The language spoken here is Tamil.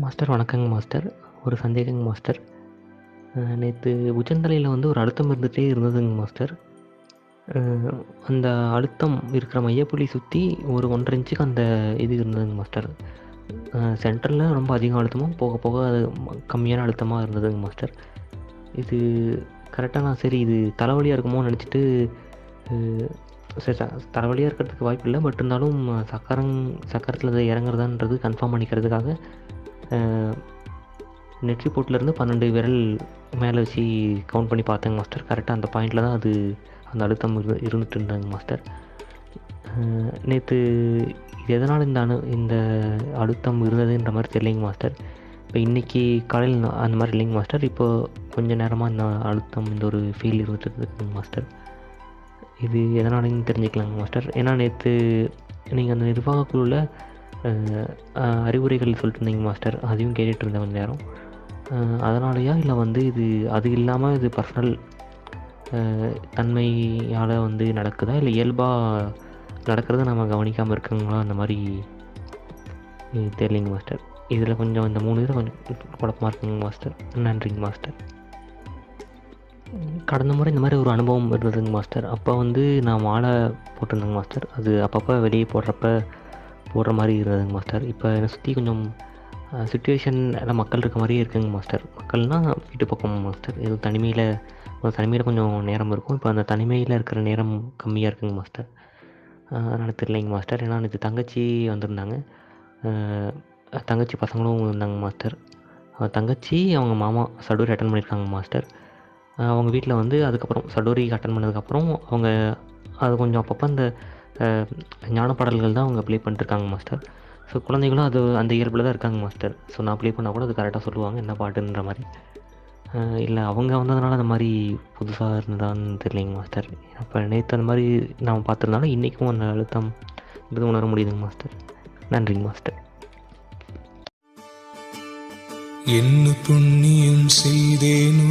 மாஸ்டர் வணக்கங்க மாஸ்டர். ஒரு சந்தேகங்க மாஸ்டர். நேற்று உச்சந்தலையில் வந்து ஒரு அழுத்தம் இருந்துகிட்டே இருந்ததுங்க மாஸ்டர். அந்த அழுத்தம் இருக்கிற மையப்புள்ளி சுற்றி ஒரு ஒன்றரை இன்ச்சுக்கு அந்த இது இருந்ததுங்க மாஸ்டர். சென்டரில் ரொம்ப அதிக அழுத்தமும் போக போக அது கம்மியான அழுத்தமாக இருந்ததுங்க மாஸ்டர். இது கரெக்டாக நான் சரி இது தலைவலியாக இருக்குமோ நினச்சிட்டு சரி தலைவலியாக இருக்கிறதுக்கு வாய்ப்பு இல்லை. பட் இருந்தாலும் சக்கரம் சக்கரத்தில் இறங்குறதான்றது கன்ஃபார்ம் பண்ணிக்கிறதுக்காக நெற்றி போட்டிலேருந்து பன்னெண்டு விரல் மேலே வச்சு கவுண்ட் பண்ணி பார்த்தேங்க மாஸ்டர் கரெக்டாக அந்த பாயிண்டில் தான் அது அந்த அழுத்தம் இரு இருந்துட்டு இருந்தாங்க மாஸ்டர் நேற்று இது எதனால் இந்த அணு இந்த அழுத்தம் இருந்ததுன்ற மாதிரி தெரியலைங்க மாஸ்டர் இப்போ இன்றைக்கி காலையில் அந்த மாதிரி இல்லைங்க மாஸ்டர் இப்போது கொஞ்சம் நேரமாக இந்த அழுத்தம் இந்த ஒரு ஃபீல் இருந்துட்டு இருக்குங்க மாஸ்டர் இது எதனாலன்னு தெரிஞ்சுக்கலாங்க மாஸ்டர் ஏன்னா நேற்று நீங்கள் அந்த நிர்வாக குழுவில் அறிவுரைகள் சொல்லிட்டு மாஸ்டர். அதையும் கேட்டுட்டு இருந்தேன் கொஞ்ச நேரம். அதனாலயா இல்லை வந்து இது அது இல்லாமல் இது பர்சனல் தன்மையால் வந்து நடக்குதா? இல்லை இயல்பாக நடக்கிறத நம்ம கவனிக்காமல் இருக்கங்களா அந்த மாதிரி அஹ், தெரியலைங்க மாஸ்டர். இதில் கொஞ்சம் இந்த மூணு இதில் கொஞ்சம் குழப்பமாக இருக்குங்க மாஸ்டர். நன்றிங்க மாஸ்டர். கடந்த முறை இந்த மாதிரி ஒரு அனுபவம் இருந்ததுங்க மாஸ்டர். அப்போ வந்து நான் மாலை போட்டிருந்தேங்க மாஸ்டர். அது அப்பப்போ வெளியே போடுறப்ப போடுற மாதிரி இருந்ததுங்க மாஸ்டர். இப்போ என்னை சுற்றி கொஞ்சம் சுச்சுவேஷன் மக்கள் இருக்க மாதிரியே இருக்குங்க மாஸ்டர். மக்கள்னால் வீட்டு பக்கம் மாஸ்டர். இது தனிமையில் ஒரு தனிமையில் கொஞ்சம் நேரம் இருக்கும். இப்போ அந்த தனிமையில் இருக்கிற நேரம் கம்மியாக இருக்குங்க மாஸ்டர். அதனால் தெரியலைங்க மாஸ்டர். ஏன்னா நேற்று தங்கச்சி வந்திருந்தாங்க. தங்கச்சி பசங்களும் இருந்தாங்க மாஸ்டர். தங்கச்சி அவங்க மாமா சடூரி அட்டன் பண்ணியிருக்காங்க மாஸ்டர். அவங்க வீட்டில் வந்து அதுக்கப்புறம் சடோரி அட்டன் பண்ணதுக்கப்புறம் அவங்க அது கொஞ்சம் அப்பப்போ அந்த ஞான பாடல்கள் தான் அவங்க ப்ளே பண்ணிட்டுருக்காங்க மாஸ்டர் ஸோ குழந்தைகளும் அது அந்த இயல்பில் தான் இருக்காங்க மாஸ்டர் ஸோ நான் ப்ளே பண்ணால் கூட அது கரெக்டாக சொல்லுவாங்க என்ன பாட்டுன்ற மாதிரி. இல்லை அவங்க வந்ததுனால அந்த மாதிரி புதுசாக இருந்ததான்னு தெரியலைங்க மாஸ்டர் அப்போ நேற்று அந்த மாதிரி நான் பார்த்துருந்தாலும் இன்றைக்கும் அந்த அழுத்தம் இது உணர முடியுதுங்க மாஸ்டர் நன்றிங்க மாஸ்டர் என்ன புண்ணியம் செய்தேனோ